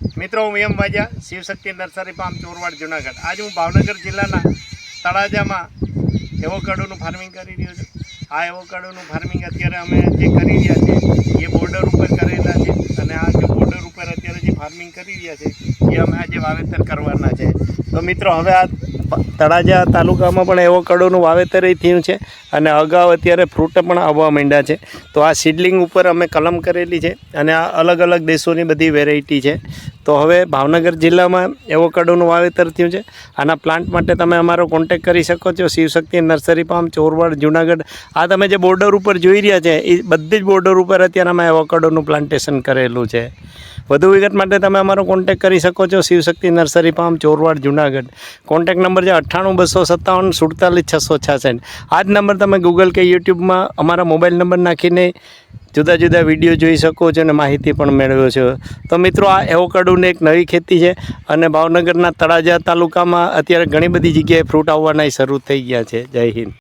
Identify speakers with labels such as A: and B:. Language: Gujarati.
A: મિત્રો, હું M Vaja, Shivshakti nursery farm, Chorwad, Junagadh. આજે હું ભાવનગર જિલ્લાના તળાજામાં એવોકાડોનું ફાર્મિંગ કરી રહ્યો છું. આ એવોકાડોનું ફાર્મિંગ અત્યારે અમે જે કરી રહ્યા છે, એ બોર્ડર ઉપર કરેલા છે અને આ જે બોર્ડર ઉપર અત્યારે જે ફાર્મિંગ કરી રહ્યા છે, એ અમે આજે વાવેતર કરવાના છે. તો મિત્રો, હવે આ તળાજા તાલુકામાં પણ એવોકાડોનું વાવેતર થયું છે અને અગાઉ અત્યારે ફ્રૂટ પણ આવવા માંડ્યા છે. તો આ સીડલિંગ ઉપર અમે કલમ કરેલી છે અને આ અલગ અલગ દેશોની બધી વેરાયટી છે. તો હવે ભાવનગર જિલ્લામાં એવોકાડોનું વાવેતર થયું છે. આના પ્લાન્ટ માટે તમે અમારો કોન્ટેક કરી શકો છો. Shivshakti nursery farm, Chorwad, Junagadh. આ તમે જે બોર્ડર ઉપર જોઈ રહ્યા છે, એ બધી જ બોર્ડર ઉપર અત્યારે અમે એવોકાડોનું પ્લાન્ટેશન કરેલું છે. વધુ વિગત માટે તમે અમારો કોન્ટેક કરી શકો છો. Shivshakti nursery farm, Chorwad, Junagadh. Contact number છે અઠ્ઠાણું, બસો સત્તાવન, સુડતાલીસ, છસો છાસઠ. આ જ નંબર તમે ગૂગલ કે યુટ્યુબમાં અમારા મોબાઈલ નંબર નાખીને જુદા જુદા વીડિયો જોઈ શકો છો અને માહિતી પણ મેળવ્યો છો. તો મિત્રો, આ એવોકાડોની એક નવી ખેતી છે અને ભાવનગરના તળાજા તાલુકામાં અત્યારે ઘણી બધી જગ્યાએ ફ્રૂટ આવવાના શરૂ થઈ ગયા છે. જય હિન્દ.